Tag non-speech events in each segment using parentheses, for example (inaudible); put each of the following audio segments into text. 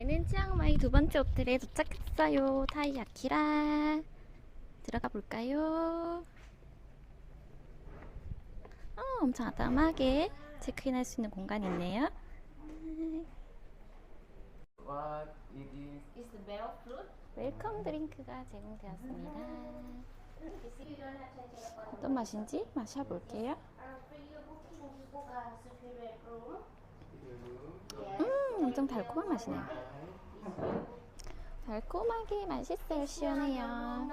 저희는 치앙마이 두 번째 호텔에 도착했어요. 타이야키라. 들어가 볼까요? 어, 엄청 아담하게 체크인 할 수 있는 공간이 있네요. What it is? Is the bell fruit? 웰컴 드링크가 제공되었습니다. 어떤 맛인지 마셔볼게요. 음, 엄청 달콤한 맛이네요. 달콤하게 맛있어요. 시원해요.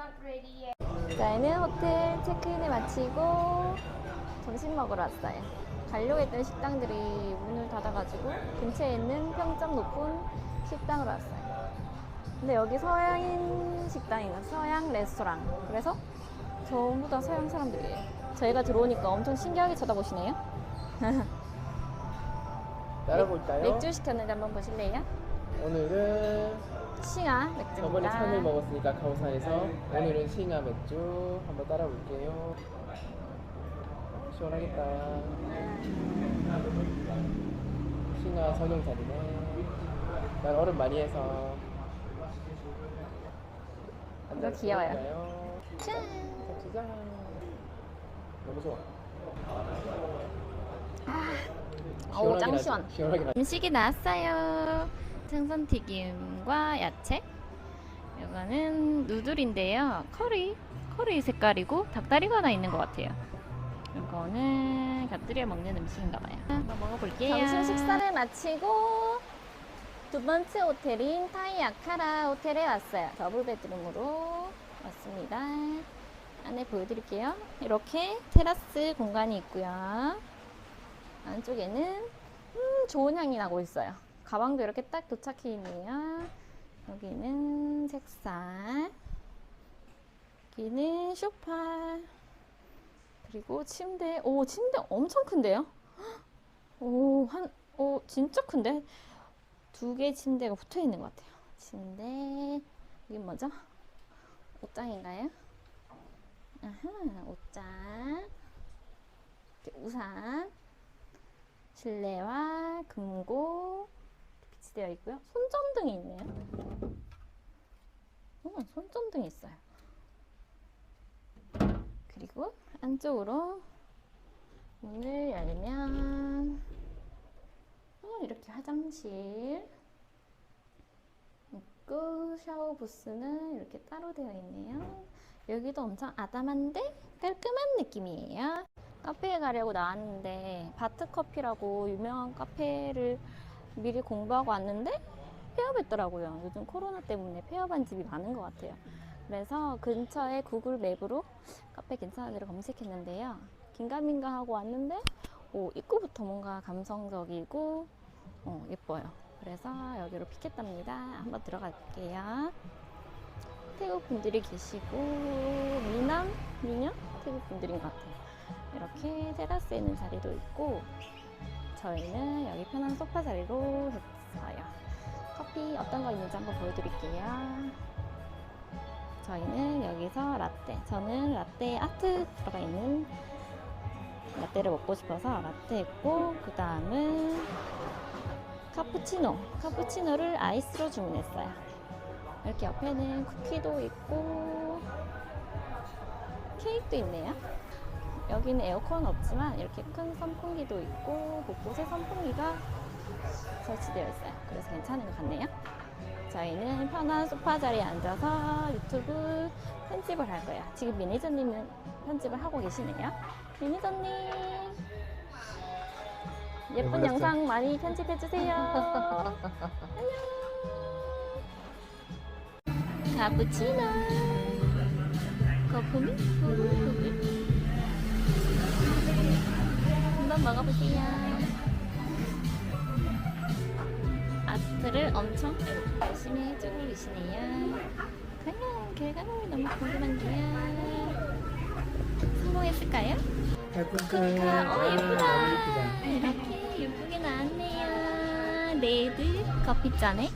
저희는 호텔 체크인을 마치고 점심 먹으러 왔어요. 가려고 했던 식당들이 문을 닫아가지고 근처에 있는 평점 높은 식당으로 왔어요. 근데 여기 서양인 식당이에요. 서양 레스토랑. 그래서 전부 다 서양 사람들이에요. 저희가 들어오니까 엄청 신기하게 쳐다보시네요. (laughs) 따라볼까요? 맥주 시켰는데 한번 보실래요? 오늘은 싱아 맥주입니다. 저번에 참을 먹었으니까 가오산에서 오늘은 싱아 맥주 한번 따라 볼게요. 시원하겠다. 싱아 전용 자리네. 난 얼음 많이 해서. 한 이거 잔 귀여워요. 먹을까요? 짠! 짠! 너무 좋아. 어우, 짱 시원하긴 시원. 하지? 시원하긴 하지. 음식이 나왔어요. 생선 튀김과 야채. 이거는 누들인데요. 커리, 커리 색깔이고 닭다리가 하나 있는 것 같아요. 이거는 곁들여 먹는 음식인가 봐요. 한번 먹어볼게요. 점심 식사를 마치고 두 번째 호텔인 타이아카라 호텔에 왔어요. 더블 베드룸으로 왔습니다. 안에 보여드릴게요. 이렇게 테라스 공간이 있고요. 안쪽에는 음, 좋은 향이 나고 있어요. 가방도 이렇게 딱 도착해 있네요. 여기는 책상, 여기는 소파, 그리고 침대. 오, 침대 엄청 큰데요? (gasps) 오, 한, 오, 진짜 큰데? 두 개의 침대가 붙어 있는 것 같아요. 침대, 이게 뭐죠? 옷장인가요? 아하, 옷장. 우산. 실내와 금고 비치되어 있고요. 손전등이 있네요. 어, 손전등이 있어요. 그리고 안쪽으로 문을 열면 어, 이렇게 화장실 있고 샤워 부스는 이렇게 따로 되어 있네요. 여기도 엄청 아담한데 깔끔한 느낌이에요. 카페에 가려고 나왔는데 바트 커피라고 유명한 카페를 미리 공부하고 왔는데 폐업했더라고요. 요즘 코로나 때문에 폐업한 집이 많은 것 같아요. 그래서 근처에 구글 맵으로 카페 괜찮은 데를 검색했는데요. 긴가민가 하고 왔는데 오, 입구부터 뭔가 감성적이고 어, 예뻐요. 그래서 여기로 픽했답니다. 한번 들어갈게요. 태국 분들이 계시고 미남, 미녀 태국 분들인 것 같아요. 이렇게 테라스에 있는 자리도 있고 저희는 여기 편한 소파 자리로 했어요. 커피 어떤 거 있는지 한번 보여드릴게요. 저희는 여기서 라떼, 저는 라떼 아트 들어가 있는 라떼를 먹고 싶어서 라떼 했고 그 다음은 카푸치노, 카푸치노를 아이스로 주문했어요. 이렇게 옆에는 쿠키도 있고 케이크도 있네요. 여기는 에어컨 없지만 이렇게 큰 선풍기도 있고 곳곳에 선풍기가 설치되어 있어요. 그래서 괜찮은 것 같네요. 저희는 편한 소파 자리에 앉아서 유튜브 편집을 할 거예요. 지금 매니저님은 편집을 하고 계시네요. 매니저님 예쁜. 영상 많이 편집해 주세요. 안녕. (laughs) 카푸치노. 거품이 거품이. 한번 먹어볼게요. 아트를 엄청 열심히 해주고 계시네요. 과연 결과물이 너무 궁금한데요. 성공했을까요? 코카, 어 예쁘다. 이렇게 예쁘게 나왔네요. 레드 커피잔에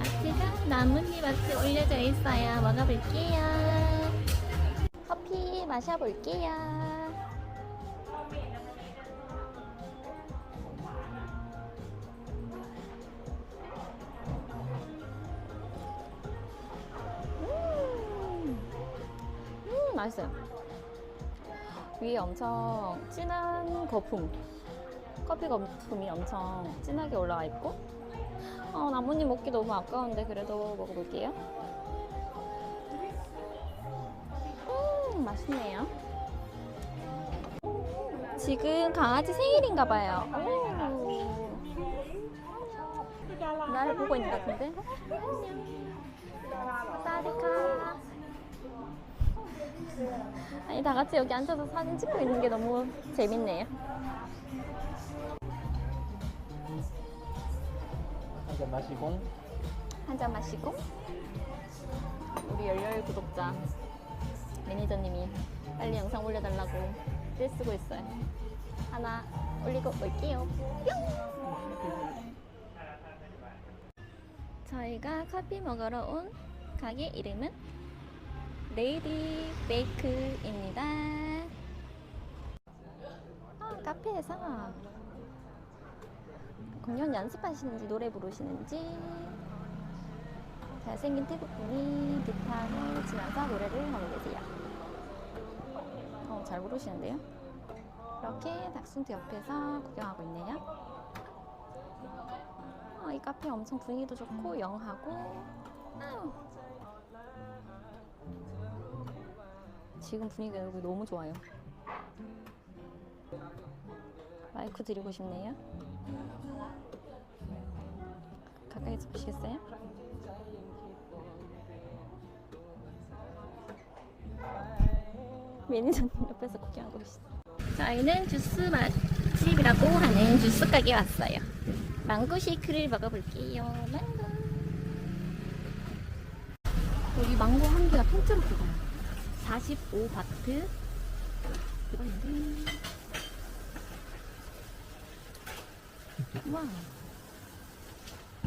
아트가 나뭇잎 아트 올려져 있어요. 먹어볼게요. 커피 마셔볼게요. 맛있어요. 위에 엄청 진한 거품, 커피 거품이 엄청 진하게 올라와 있고, 어, 나뭇잎 먹기 너무 아까운데 그래도 먹어볼게요. 음, 맛있네요. 지금 강아지 생일인가 봐요. 오. 나를 보고 있는 것 같은데? 사디카. 아니 다 같이 여기 앉아서 사진 찍고 있는 게 너무 재밌네요. 한 잔 마시고 한 잔 마시고 우리 열렬 구독자 매니저님이 빨리 영상 올려달라고 글 쓰고 있어요. 하나 올리고 올게요. 뿅! 저희가 커피 먹으러 온 가게 이름은 레이디 베이크입니다. 아, 카페에서 공연 연습하시는지 노래 부르시는지 잘생긴 태국분이 기타를 치면서 노래를 하고 계세요. 어, 잘 부르시는데요? 이렇게 닥순트 옆에서 구경하고 있네요. 어, 이 카페 엄청 분위기도 좋고 영하고 아유. 지금 분위기가 여기 너무 좋아요. 마이크 드리고 싶네요. 가까이서 보시겠어요? 매니저님 옆에서 구경하고 계시죠. 저희는 주스 맛집이라고 하는 주스 가게 왔어요. 망고 쉐이크를 먹어볼게요. 망고. 여기 망고 한 개가 통째로 들어가요. 45바트. 들어있는데. 와.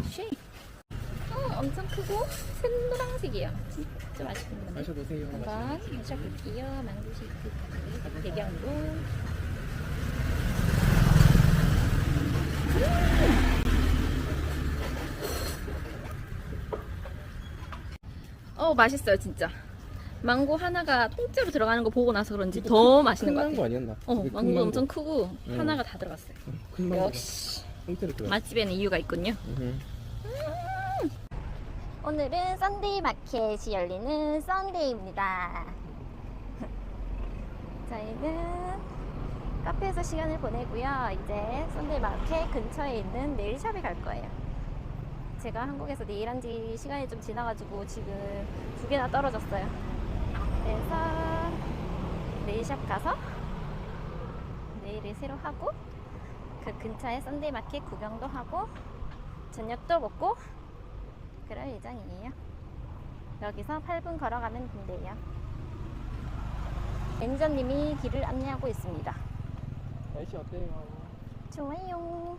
쉐이크. 어, 엄청 크고 새노란색이에요. 진짜 맛있는 건데. 마셔보세요. 한번 마셔볼게요. 망고 쉐이크 배경으로. 어 맛있어요 진짜. 망고 하나가 통째로 들어가는 거 보고 나서 그런지 더 맛있는 것큰 망고 같아요. 아니었나? 어 망고 엄청 크고 응. 하나가 다 들어갔어요. 큰 망고. 역시 통째로 들어. 맛집에는 이유가 있군요. 음. 오늘은 썬데이 마켓이 열리는 썬데이입니다. (laughs) 저희는 카페에서 시간을 보내고요. 이제 썬데이 마켓 근처에 있는 네일샵에 갈 거예요. 제가 한국에서 네일한 지 시간이 좀 지나가지고 지금 두 개나 떨어졌어요. 그래서 네일샵 가서 네일을 새로 하고 그 근처에 썬데이 마켓 구경도 하고 저녁도 먹고 그럴 예정이에요. 여기서 8분 걸어가면 된대요. 매니저님이 길을 안내하고 있습니다. 날씨 어때요? 좋아요.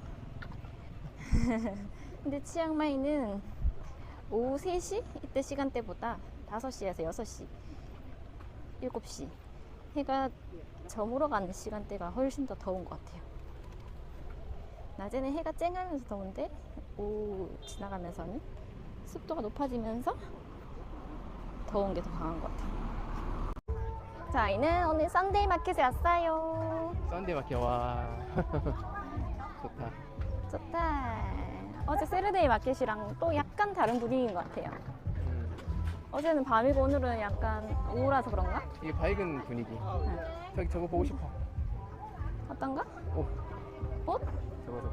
(laughs) 근데 치앙마이는 오후 3시? 이때 시간대보다 5시에서 6시, 7시 해가 저물어 가는 시간대가 훨씬 더 더운 것 같아요. 낮에는 해가 쨍하면서 더운데 오후 지나가면서는 습도가 높아지면서 더운 게 더 강한 것 같아요. 저희는 오늘 썬데이 마켓에 왔어요. 썬데이 마켓 와. (laughs) 좋다. 좋다. 어제 세르데이 마켓이랑 또 약간 다른 분위기인 것 같아요. 음. 어제는 밤이고 오늘은 약간 우울해서 그런가? 이게 밝은 분위기. 저기 저거 보고 싶어. 어떤가? 오, 옷? 저거 저거.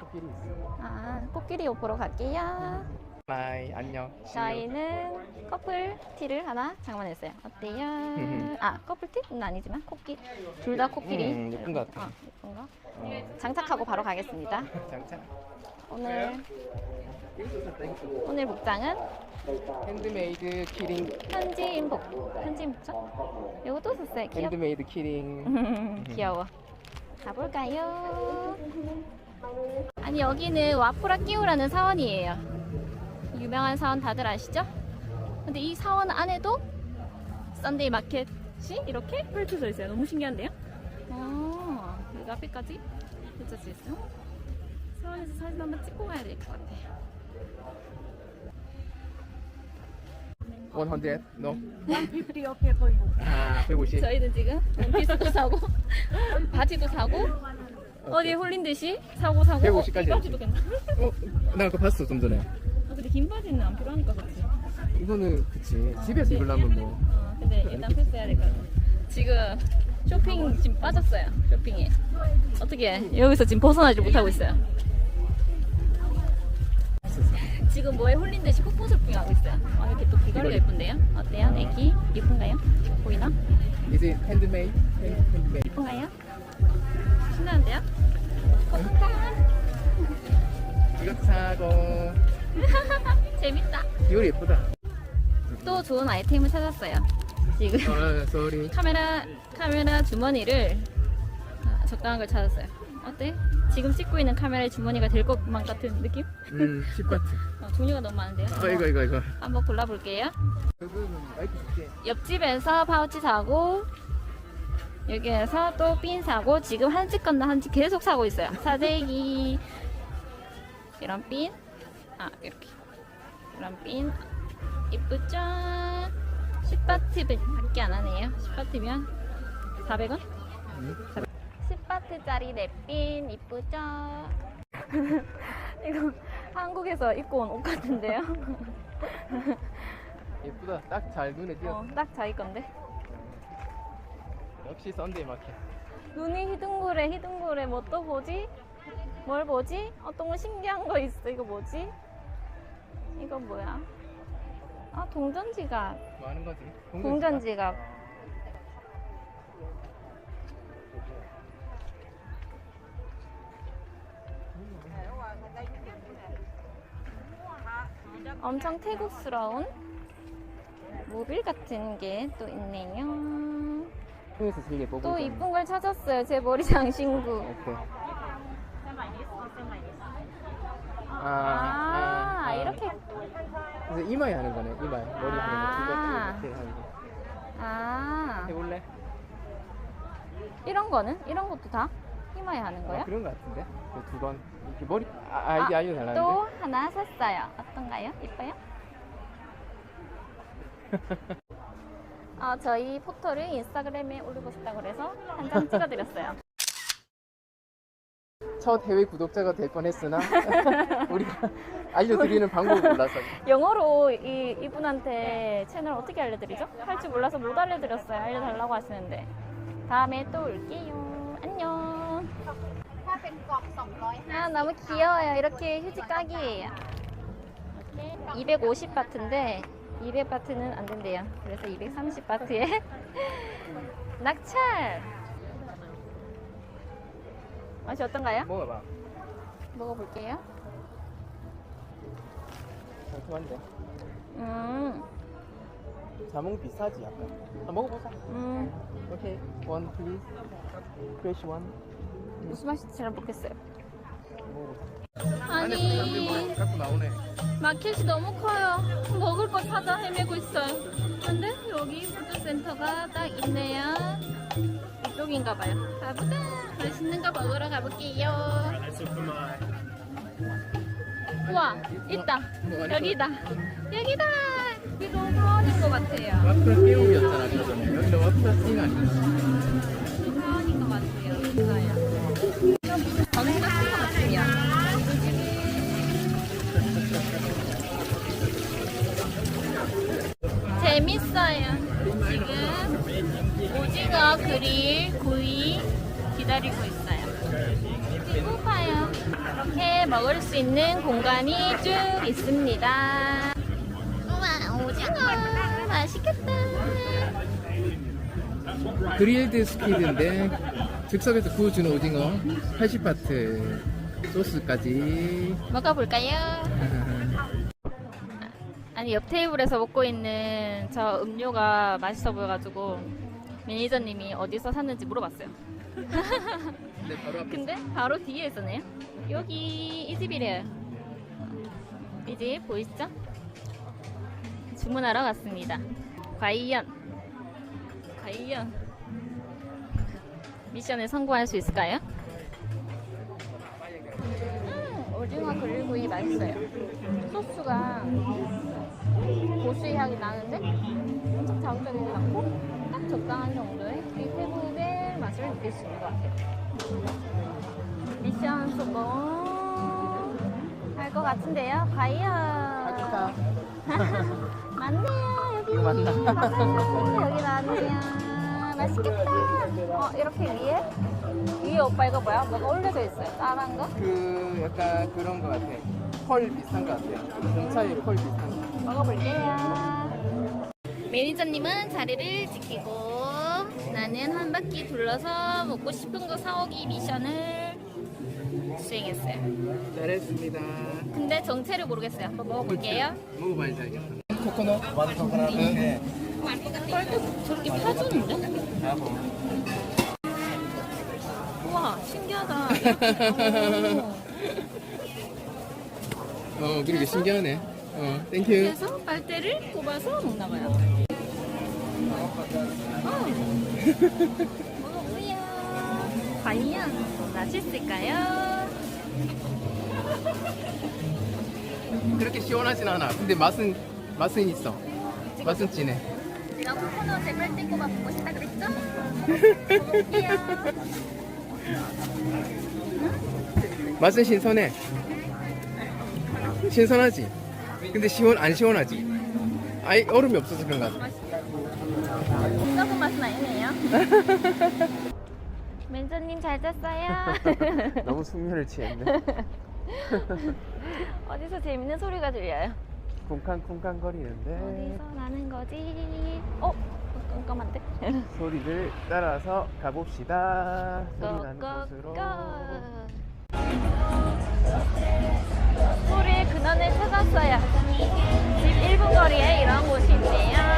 코끼리 있어. 아, 코끼리 옷 보러 갈게요. 마이 안녕. 저희는 커플 티를 하나 장만했어요. 어때요? (laughs) 아, 커플 티는 아니지만 코끼리. 둘다 코끼리. 음, 예쁜 것 같아. 어, 예쁜 거. 어, 장착하고 바로 가겠습니다. 장착. 오늘. 오늘 복장은 핸드메이드 키링. 현지인복. 현지인복장? 이것도 썼어요. 귀엽. 핸드메이드 키링. (laughs) 귀여워. 가볼까요? 아니 여기는 와프라 끼우라는 사원이에요. 유명한 사원 다들 아시죠? 근데 이 사원 안에도 썬데이 마켓이 이렇게 펼쳐져 있어요. 너무 신기한데요? 아, 여기 앞에까지 펼쳐져 있어요. 사원에서 사진 한번 찍고 가야 될 것 같아요. 100? No? 150 okay for you. 아 150. 저희는 지금 원피스도 사고 바지도 사고 어디에 홀린 듯이 사고 사고 150 까지 어, 이 바지도 괜찮아 어? 나 그거 봤어 좀 전에. 아, 근데 긴 바지는 안 필요하니까 그렇지 이거는 그치 집에서 입으려면 뭐 어, 근데 일단 패스해야 될 것 같아 지금 쇼핑 지금 빠졌어요 쇼핑에 어떻게 여기서 지금 벗어나지 못하고 있어요 지금 뭐에 홀린 듯이 폭포 쇼핑하고 있어요 아 이렇게 또 귀걸이가 귀걸이. 예쁜데요? 어때요? 애기? 예쁜가요? 보이나? Is it handmade? Hand- handmade. 예쁜가요? 신나는데요? 콩콩 이것도 사고 재밌다 이거 예쁘다. 또 좋은 아이템을 찾았어요 지금 아 sorry. 카메라 카메라 주머니를 아, 적당한 걸 찾았어요. 어때? 지금 찍고 있는 카메라의 주머니가 될 것만 같은 느낌? 음, (laughs) 칩 같은. 어, 종류가 너무 많은데요. 아 이거 이거 이거. 한번 골라볼게요. 옆집에서 파우치 사고 여기에서 또 핀 사고 지금 한 집 건너 한집 계속 사고 있어요. 사재기 이런 핀, 아 이렇게 이런 핀 이쁘죠? 10바트밖에 안 하네요. 10바트면 400원? 음. 10바트짜리 랩핀 이쁘죠? (laughs) 이거 한국에서 입고 온 옷 같은데요? (laughs) 예쁘다. 딱 잘 눈에 띄어. 어, 딱 자기 건데. 역시 썬데이 마켓. 눈이 히둥그레 히둥그레 뭐 또 보지? 뭘 보지? 어떤 거 신기한 거 있어 이거 뭐지? 이거 뭐야? 아 동전 지갑 뭐 하는 거지? 동전 지갑 엄청 태국스러운 모빌 같은 게 또 있네요 통에서 또. 이쁜 걸 찾았어요 제 머리 장신구 오케이. 아, 아, 아, 아. 이렇게 그래서 이마에 하는 거네. 이마에 머리 아. 하는 거. 이거 이렇게 하는 거. 아 해볼래? 이런 거는 이런 것도 다 이마에 하는 거예요? 아, 그런 거 같은데. 그두 번. 이렇게 머리 아, 아이디 아, 알려달라는데. 또 하나 샀어요. 어떤가요? 이뻐요? 아, (laughs) 저희 포토를 인스타그램에 올리고 싶다고 그래서 한 장 찍어드렸어요. (laughs) 첫 해외 구독자가 될 뻔했으나 (laughs) 우리가 알려드리는 방법을 몰라서. 영어로 이, 이분한테 채널 어떻게 알려드리죠? 할 줄 몰라서 못 알려드렸어요. 알려달라고 하시는데. 다음에 또 올게요. 안녕. 아, 너무 귀여워요. 이렇게 휴지 깍이에요. 250 바트인데 200 바트는 안 된대요. 그래서 230 바트에 (laughs) 낙찰. 맛이 어떤가요? 먹어봐. 먹어볼게요. 상큼한데. 음, 자몽 비싸지 약간. 아, 먹어보자. 음, 오케이. One please. Fresh one. 무슨 맛인지 잘 모르겠어요. 아니, 나오네. 마켓이 너무 커요. 먹을 거 찾아 헤매고 있어요. 근데 여기 푸드센터가 딱 있네요. 이쪽인가 봐요. 가보자. 맛있는 거 먹으러 가볼게요. 우와, 있다. 여기다. 여기다. 여기도 사원인 것 같아요. 와플 띄움이었잖아 그 전에. 여기는 와플 띄움 아닌가? 사원인 것 같아요. 있어요. 재밌어요. 지금 오징어 그릴 구이 기다리고 있어요. 배고파요. 이렇게 먹을 수 있는 공간이 쭉 있습니다. 우와, 오징어 맛있겠다. 그릴드 스퀴드인데 즉석에서 구워주는 오징어 80바트 소스까지 먹어볼까요? (laughs) 아니 옆 테이블에서 먹고 있는 저 음료가 맛있어 보여가지고 매니저님이 어디서 샀는지 물어봤어요. 근데 바로 앞에 근데 바로 뒤에 있었네요. 여기 이 집이래요. 이 집 보이시죠? 주문하러 갔습니다. 과연 과연 미션에 성공할 수 있을까요? 음, 오징어 그릴구이 맛있어요. 소스가 고수의 향이 나는데 엄청 자극적이지 않고 딱 적당한 정도의 이 태국의 맛을 느낄 수 있는 것 같아요. 미션 성공 할 것 같은데요. 과연 (laughs) 맞네요. 여기 맞나? 맞아요. 여기 맞네요. 맛있겠다. 어 이렇게 위에 위에 오빠 이거 뭐야? 뭐가 올려져 있어요. 까만 거? 그 약간 그런 거 같아. 펄 비슷한 거 같아요. 경차의 펄 비슷한 거. 먹어볼게요. 매니저님은 자리를 지키고 나는 한 바퀴 둘러서 먹고 싶은 거 사오기 미션을 수행했어요. 잘했습니다. 근데 정체를 모르겠어요. 한번 먹어볼게요. 먹어봐야지 알겠다. 코코넛? 완 코코넛. 네. 뻘도 저렇게 펴주는데? 우와 신기하다. 어, 그러게 신기하네. 어, 땡큐. 그래서 빨대를 꼽아서 먹나 봐요. 어. 먹어보요. 과연 맛있을까요? 그렇게 시원하진 않아. 근데 맛은 맛은 있어. 맛은 진해. 내가 코코넛에 빨대 꼽아 먹고 싶다 그랬죠? 맛은 신선해. 신선하지. 근데 시원 안 시원하지. 아예 얼음이 없어서 그런가. 봐. 썩은 맛은 아니네요. (laughs) 맨저님 잘 잤어요? (laughs) 너무 숙면을 취했네. (laughs) 어디서 재밌는 소리가 들려요? 쿵쾅쿵쾅 거리는데 어디서 나는 거지? 어? 깜깜한데? (laughs) 소리를 따라서 가봅시다. 소리 나는 곳으로. 고고고 소리의 근원을 찾았어요 집 1분 거리에 이런 곳이 있네요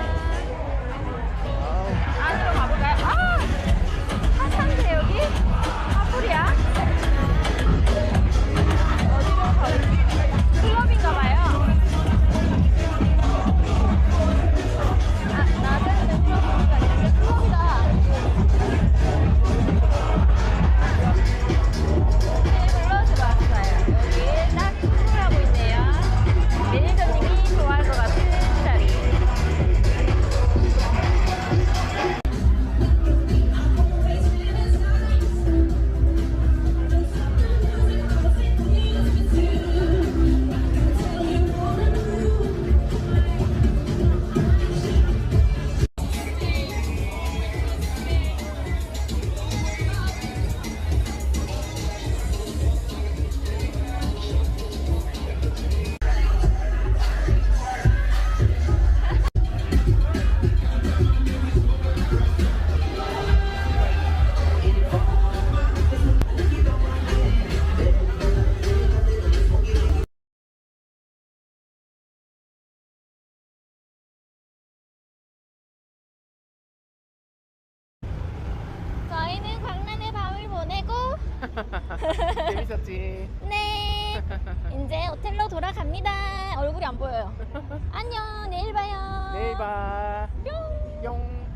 보내고 (laughs) 재밌었지? 네 이제 호텔로 돌아갑니다. 얼굴이 안 보여요. 안녕 내일 봐요. 내일 봐. 뿅. 뿅.